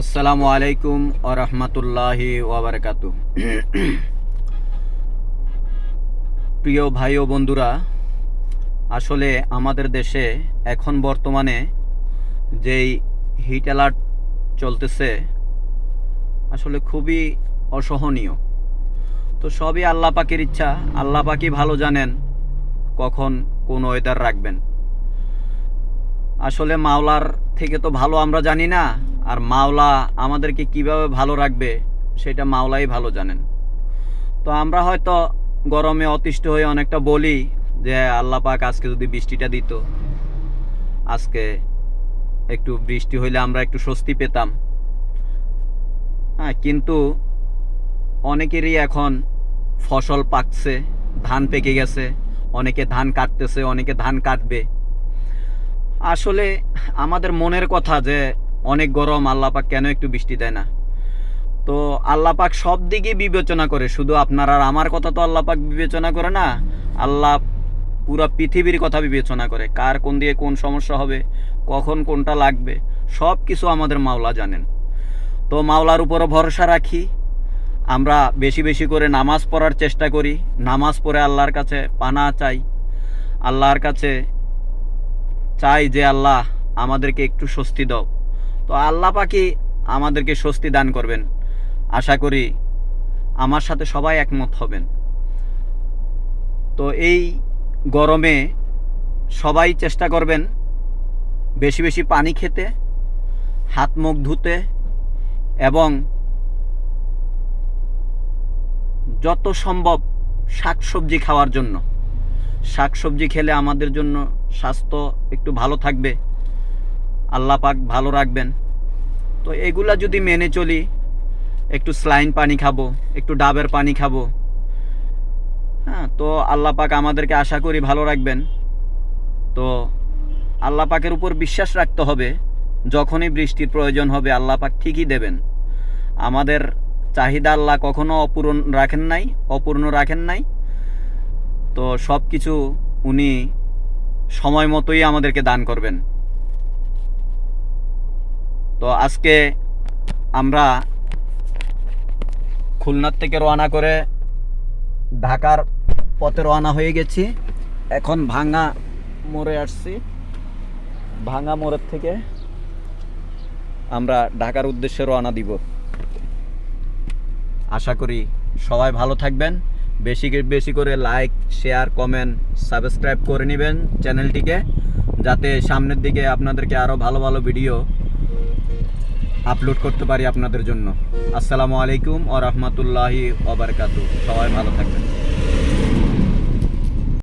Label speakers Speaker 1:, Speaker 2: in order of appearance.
Speaker 1: আসসালামু আলাইকুম ও রহমতুল্লাহি ওবরকাত প্রিয় ভাই ও বন্ধুরা, আসলে আমাদের দেশে এখন বর্তমানে যেই হিট অ্যালার্ট চলতেছে, আসলে খুবই অসহনীয়। তো সবই আল্লাহ পাকের ইচ্ছা, আল্লাহ পাকি ভালো জানেন কখন কোন ওয়েদার রাখবেন। আসলে মাওলার থেকে তো ভালো আমরা জানি না আর মাওলা আমাদেরকে কীভাবে ভালো রাখবে সেটা মাওলাই ভালো জানেন। তো আমরা হয়তো গরমে অতিষ্ঠ হয়ে অনেকটা বলি যে আল্লাহ পাক আজকে যদি বৃষ্টিটা দিত, আজকে একটু বৃষ্টি হইলে আমরা একটু স্বস্তি পেতাম। হ্যাঁ কিন্তু অনেকেরই এখন ফসল পাকছে, ধান পেকে গেছে, অনেকে ধান কাটতেছে, অনেকে ধান কাটবে। আসলে আমাদের মনের কথা যে অনেক গরম আল্লাপাক কেন একটু বৃষ্টি দেয় না? তো আল্লাপাক সব দিকে বিবেচনা করে, শুধু আপনার আর আমার কথা তো আল্লাপাক বিবেচনা করে না, আল্লাহ পুরা পৃথিবীর কথা বিবেচনা করে, কার কোন দিকে কোন সমস্যা হবে, কখন কোনটা লাগবে, সব কিছু আমাদের মাওলা জানেন। তো মাওলার উপরও ভরসা রাখি, আমরা বেশি বেশি করে নামাজ পড়ার চেষ্টা করি, নামাজ পড়ে আল্লাহর কাছে পানা চাই, আল্লাহর কাছে চাই যে আল্লাহ আমাদেরকে একটু স্বস্তি দাও। তো আল্লাহ পাকি আমাদেরকে স্বস্তি দান করবেন। আশা করি আমার সাথে সবাই একমত হবেন। তো এই গরমে সবাই চেষ্টা করবেন বেশি বেশি পানি খেতে, হাত মুখ ধুতে এবং যত সম্ভব শাকসবজি খাওয়ার জন্য। শাকসবজি খেলে আমাদের জন্য স্বাস্থ্য একটু ভালো থাকবে। আল্লাহ পাক ভালো রাখবেন। তো এগুলা যদি মেনে চলি, একটু স্লাইন পানি খাব, একটু ডাবের পানি খাব হ্যাঁ তো আল্লাহ পাক আমাদেরকে আশা করি ভালো রাখবেন। তো আল্লাহ পাকের উপর বিশ্বাস রাখতে হবে, যখনই বৃষ্টির প্রয়োজন হবে আল্লাহ পাক ঠিকই দেবেন। আমাদের চাহিদা আল্লাহ কখনো অপূরণ রাখেন নাই, অপূর্ণ রাখেন নাই। তো সব কিছু উনি সময় মতোই আমাদেরকে দান করবেন। তো আজকে আমরা খুলনার থেকে রওনা করে ঢাকার পথে রওনা হয়ে গেছি। এখন ভাঙা মোড়ে আসছি। ভাঙা মোড়ের থেকে আমরা ঢাকার উদ্দেশ্যে রওনা দিব। আশা করি সবাই ভালো থাকবেন। বেশি বেশি করে লাইক, শেয়ার, কমেন্ট, সাবস্ক্রাইব করে নেবেন চ্যানেলটিকে, যাতে সামনের দিকে আপনাদেরকে আরও ভালো ভালো ভিডিও আপলোড করতে পারি আপনাদের জন্য। আসসালামু আলাইকুম ও রহমতুল্লাহি ওবরকাতু সবাই ভালো থাকবেন।